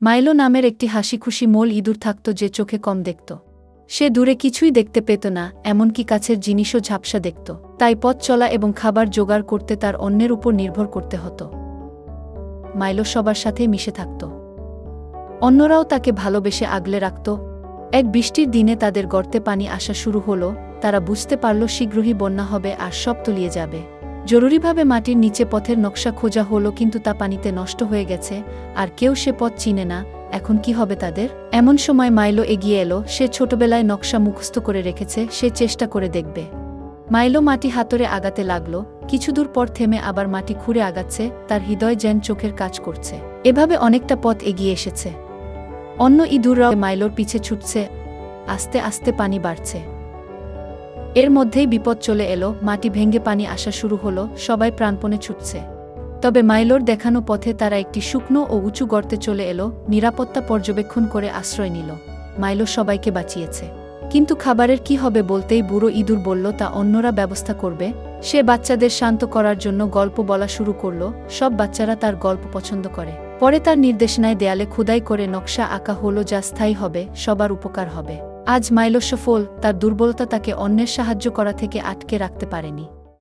মাইলো নামের একটি হাসি খুশি মোল ইঁদুর থাকত যে চোখে কম দেখত। সে দূরে কিছুই দেখতে পেত না, এমনকি কাছের জিনিসও ঝাপসা দেখত। তাই পথ চলা এবং খাবার জোগাড় করতে তার অন্যের উপর নির্ভর করতে হতো। মাইলো সবার সাথে মিশে থাকত। অন্যরাও তাকে ভালোবেসে আগলে রাখত। এক বৃষ্টির দিনে তাদের গর্তে পানি আসা শুরু হলো, তারা বুঝতে পারল শীঘ্রই বন্যা হবে আর সব তলিয়ে যাবে। জরুরিভাবে মাটির নিচে পথের নকশা খোঁজা হলো কিন্তু তা পানিতে নষ্ট হয়ে গেছে, আর কেউ সে পথ চিনে না, এখন কি হবে তাদের? এমন সময় মাইলো এগিয়ে এলো, সে ছোটবেলায় নকশা মুখস্থ করে রেখেছে, সে চেষ্টা করে দেখবে। মাইলো মাটি হাতরে আগাতে লাগল, কিছু দূর পর থেমে আবার মাটি খুঁড়ে আগাচ্ছে, তার হৃদয় যেন চোখের কাজ করছে। এভাবে অনেকটা পথ এগিয়ে এসেছে। অন্য ইঁদুররাও মাইলোর পিছে ছুটছে, আস্তে আস্তে পানি বাড়ছে। এর মধ্যেই বিপদ চলে এলো, মাটি ভেঙে পানি আসা শুরু হলো, সবাই প্রাণপণে ছুটছে। তবে মাইলোর দেখানো পথে তারা একটি শুকনো ও উঁচু গর্তে চলে এলো, নিরাপত্তা পর্যবেক্ষণ করে আশ্রয় নিল। মাইলো সবাইকে বাঁচিয়েছে। কিন্তু খাবারের কি হবে বলতেই বুড়ো ইঁদুর বলল, তা অন্যরা ব্যবস্থা করবে? সে বাচ্চাদের শান্ত করার জন্য গল্প বলা শুরু করল, সব বাচ্চারা তার গল্প পছন্দ করে। পরে তার নির্দেশনায় দেয়ালে খুদাই করে নকশা আঁকা হলো যা স্থায়ী হবে, সবার উপকার হবে। আজ মাইলো সফল তার দুর্বলতা তাকে অন্যের সাহায্য করা থেকে আটকে রাখতে পারেনি।